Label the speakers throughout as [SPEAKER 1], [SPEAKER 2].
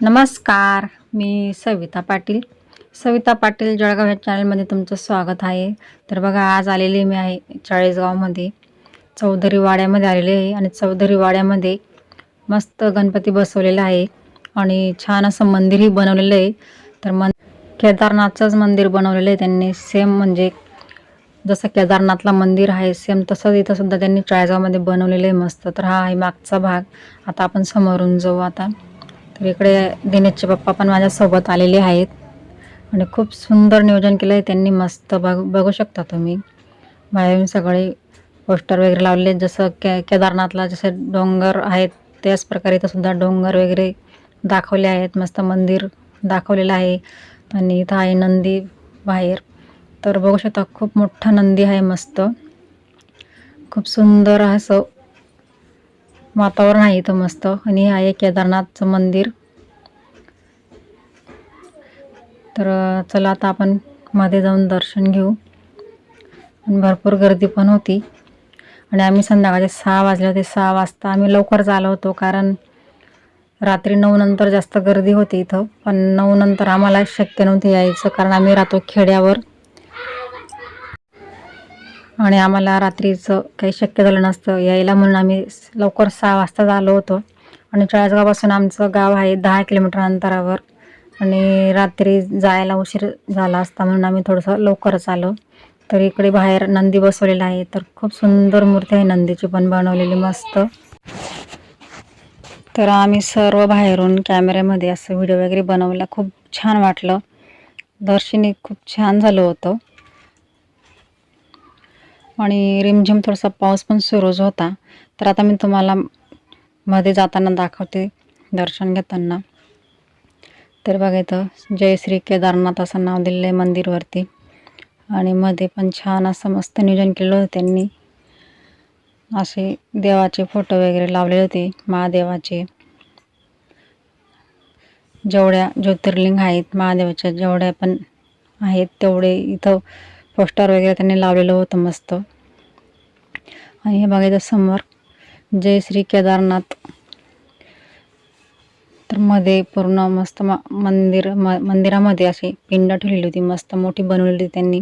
[SPEAKER 1] नमस्कार मी सविता पाटील. सविता पाटील जळगाव ह्या चॅनलमध्ये तुमचं स्वागत आहे. तर बघा आज आलेली मी आहे चाळीसगावमध्ये. चौधरी वाड्यामध्ये आलेले आहे आणि चौधरी वाड्यामध्ये मस्त गणपती बसवलेला आहे आणि छान असं मंदिरही बनवलेलं आहे. तर मन केदारनाथचंच मंदिर बनवलेलं आहे त्यांनी. सेम म्हणजे जसं केदारनाथला मंदिर आहे सेम तसंच इथं सुद्धा त्यांनी चाळीसगावमध्ये बनवलेलं आहे मस्त. तर हा आहे मागचा भाग. आता आपण समोरून जाऊ आता. तर इकडे दिनेशचे पप्पा पण माझ्यासोबत आलेले आहेत. आणि खूप सुंदर नियोजन केलं आहे त्यांनी मस्त बघ बघू शकता तुम्ही. बाहेरून सगळे पोस्टर वगैरे लावले आहेत. जसं के केदारनाथला जसे डोंगर आहेत त्याच प्रकारे इथं सुद्धा डोंगर वगैरे दाखवले आहेत. मस्त मंदिर दाखवलेलं आहे. आणि इथं आहे नंदी बाहेर. तर बघू शकता खूप मोठा नंदी आहे मस्त. खूप सुंदर असं वातावरण आहे इथं मस्त. आणि हे आहे केदारनाथचं मंदिर. तर चला आता आपण मध्ये जाऊन दर्शन घेऊ. आणि भरपूर गर्दी पण होती. आणि आम्ही संध्याकाळचे सहा वाजले होते. सहा वाजता आम्ही लवकरच आलो होतो कारण रात्री नऊ नंतर जास्त गर्दी होती इथं. पण नऊ नंतर आम्हाला शक्य नव्हते यायचं कारण आम्ही राहतो खेड्यावर. आणि आम्हाला रात्रीचं काही शक्य झालं नसतं. यायला म्हणून आम्ही लवकर सहा वाजताच आलो होतो. आणि चाळीसगावपासून आमचं गाव आहे दहा किलोमीटर अंतरावर. आणि रात्री जायला उशीर झाला असता म्हणून आम्ही थोडंसं लवकरच आलो. तर इकडे बाहेर नंदी बसवलेला आहे. तर खूप सुंदर मूर्ती आहे नंदीची पण बनवलेली मस्त. तर आम्ही सर्व बाहेरून कॅमेऱ्यामध्ये असं व्हिडिओ वगैरे बनवला. खूप छान वाटलं. दर्शनी खूप छान झालं होतं. आणि रिमझिम थोडासा पाऊस पण सुरूच होता. तर आता मी तुम्हाला मध्ये जाताना दाखवते दर्शन घेताना. तर बघा इथं जय श्री केदारनाथ असं नाव दिलेलं आहे मंदिरवरती. आणि मध्ये पण छान असं मस्त नियोजन केलं होतं त्यांनी. असे देवाचे फोटो वगैरे लावलेले होते महादेवाचे. जेवढ्या ज्योतिर्लिंग आहेत महादेवाच्या जेवढ्या पण आहेत तेवढे इथं पोस्टर वगैरे त्यांनी लावलेलं होतं मस्त. आणि हे बघायचं समोर जय श्री केदारनाथ. तर मध्ये पूर्ण मस्त म मंदिर म मंदिरामध्ये अशी पिंड ठेवलेली होती मस्त मोठी बनवलेली होती त्यांनी.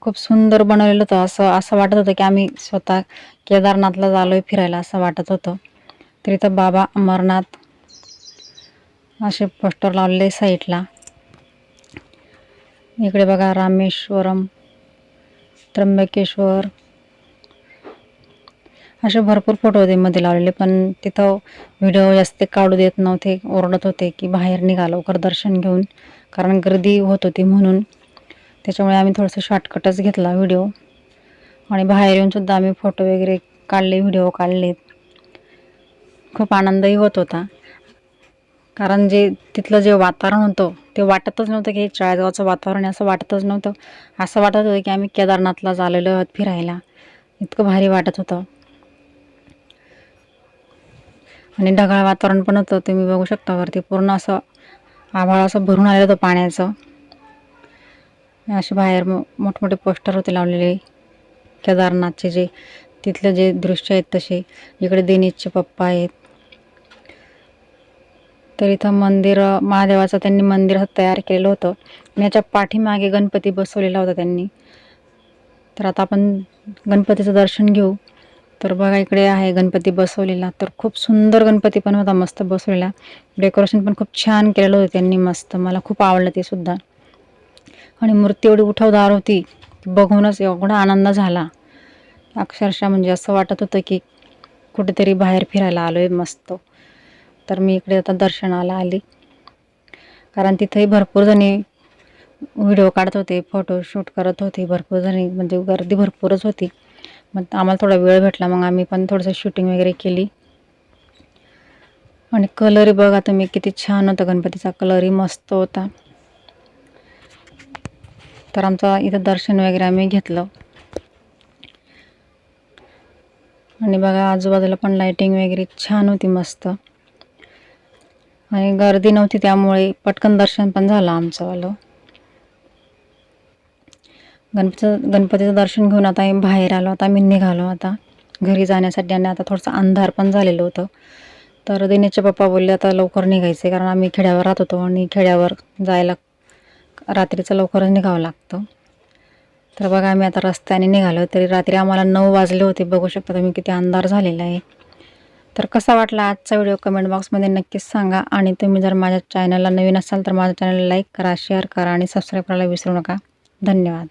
[SPEAKER 1] खूप सुंदर बनवलेलं होतं. असं असं वाटत होतं की आम्ही स्वतः केदारनाथला झालो आहे फिरायला असं वाटत होतं. तर इथं बाबा अमरनाथ असे पोस्टर लावलेले साईडला. इकडे बघा रामेश्वरम. त्र्यंबकेश्वर. असे भरपूर फोटो होते मध्ये लावलेले पण तिथं व्हिडिओ जास्त काढू देत नव्हते ओरडत होते की बाहेर निघा लवकर दर्शन घेऊन. कारण गर्दी होत होती म्हणून. त्याच्यामुळे आम्ही थोडंसं शॉर्टकटच घेतला व्हिडिओ आणि बाहेर येऊनसुद्धा आम्ही फोटो वगैरे काढले व्हिडिओ काढलेत. खूप आनंदही होत होता. कारण जे तिथलं जे वातावरण होतं ते वाटतच नव्हतं की हे चाळीसगावचं वातावरण आहे असं वाटतच नव्हतं. असं वाटत होतं की आम्ही केदारनाथला झालेलो आहोत फिरायला. इतकं भारी वाटत होतं. आणि ढगाळ वातावरण पण होतं तुम्ही बघू शकता वरती पूर्ण असं आभाळ असं भरून आलेलं होतं पाण्याचं. असे बाहेर मो मोठमोठे पोस्टर होते लावलेले. केदारनाथचे जे तिथलं जे दृश्य आहेत तसे. इकडे दिनेशचे पप्पा आहेत. तर इथं मंदिर महादेवाचं त्यांनी मंदिर तयार केलेलं होतं. आणि याच्या पाठीमागे गणपती बसवलेला होता त्यांनी. तर आता आपण गणपतीचं दर्शन घेऊ. तर बघा इकडे आहे गणपती बसवलेला. तर खूप सुंदर गणपती पण होता मस्त बसवलेला. डेकोरेशन पण खूप छान केलेलं होतं त्यांनी मस्त. मला खूप आवडलं ते सुद्धा. आणि मूर्ती एवढी उठवदार होती बघूनच एवढा आनंद झाला. अक्षरशः म्हणजे असं वाटत होतं की कुठेतरी बाहेर फिरायला आलो आहे मस्त. तर मी इकडे आता दर्शनाला आली. कारण तिथेही भरपूर जणी व्हिडिओ काढत होते फोटो शूट करत होते भरपूर जणी म्हणजे गर्दी भरपूरच होती. मग आम्हाला थोडा वेळ भेटला मग आम्ही पण थोडंसं शूटिंग वगैरे केली. आणि कलरही बघा तुम्ही किती छान होता गणपतीचा कलरही मस्त होता. तर आमचं इथं दर्शन वगैरे आम्ही घेतलं. आणि बघा आजूबाजूला पण लाईटिंग वगैरे छान होती मस्त. आणि गर्दी नव्हती त्यामुळे पटकन दर्शन पण झालं आमचंवालं गणपतीचं गणपतीचं दर्शन घेऊन आता आम्ही बाहेर आलो आता आम्ही निघालो आता. घरी जाण्यासाठी आणि आता थोडंसं अंधार पण झालेलं होतं. तर दिनेशचे पप्पा बोलले आता लवकर निघायचे कारण आम्ही खेड्यावर राहत होतो आणि खेड्यावर जायला रात्रीचं लवकरच निघावं लागतं. तर बघा आम्ही आता रस्त्याने निघालो तरी रात्री आम्हाला नऊ वाजले होते. बघू शकता तुम्ही किती अंधार झालेला आहे. तर कसा वाटला आजचा व्हिडिओ कमेंट बॉक्समध्ये नक्कीच सांगा. आणि तुम्ही जर माझ्या चॅनलला नवीन असाल तर माझ्या चॅनलला लाईक करा शेअर करा आणि सबस्क्राईब करायला विसरू नका. धन्यवाद.